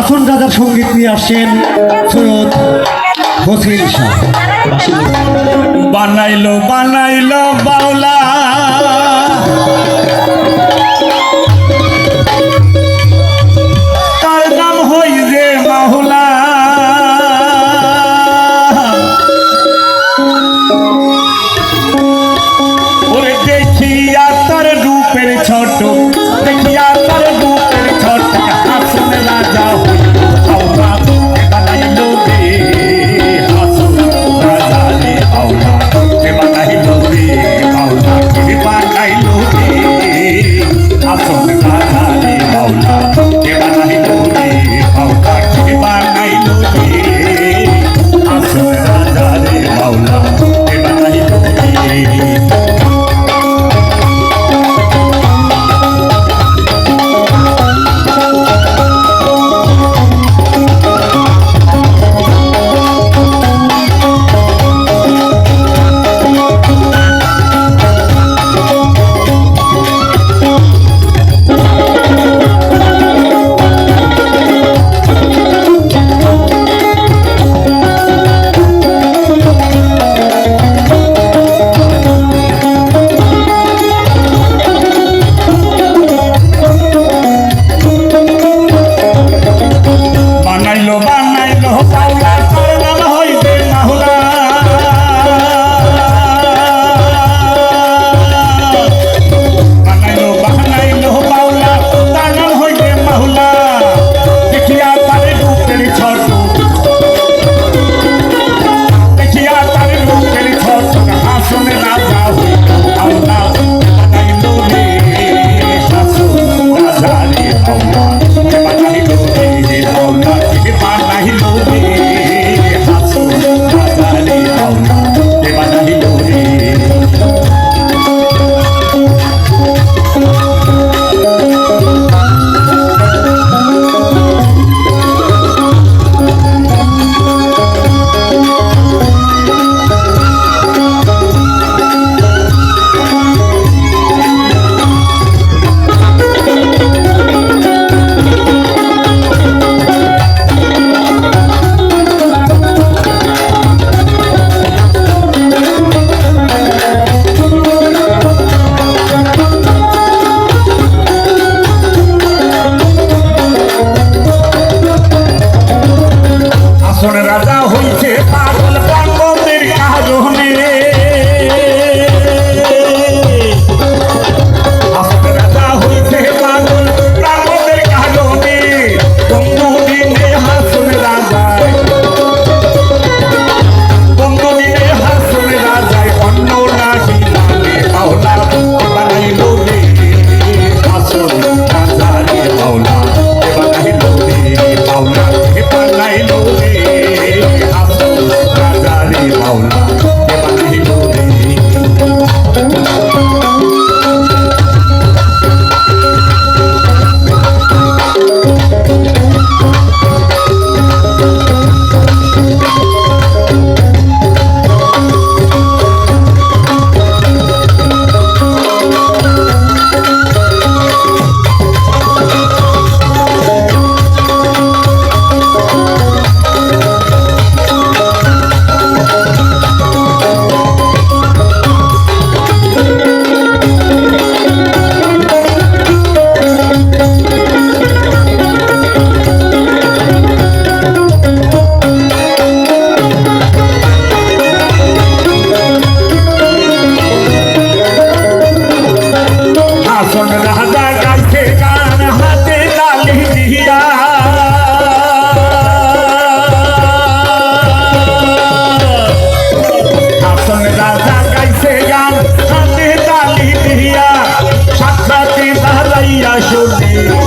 হাসন রাজার সংগীত নিয়ে আসছেন সৈয়দ হোসেন শাহ। বানাইলো বানাইলো বাউলা। ছোট 大家好 should be.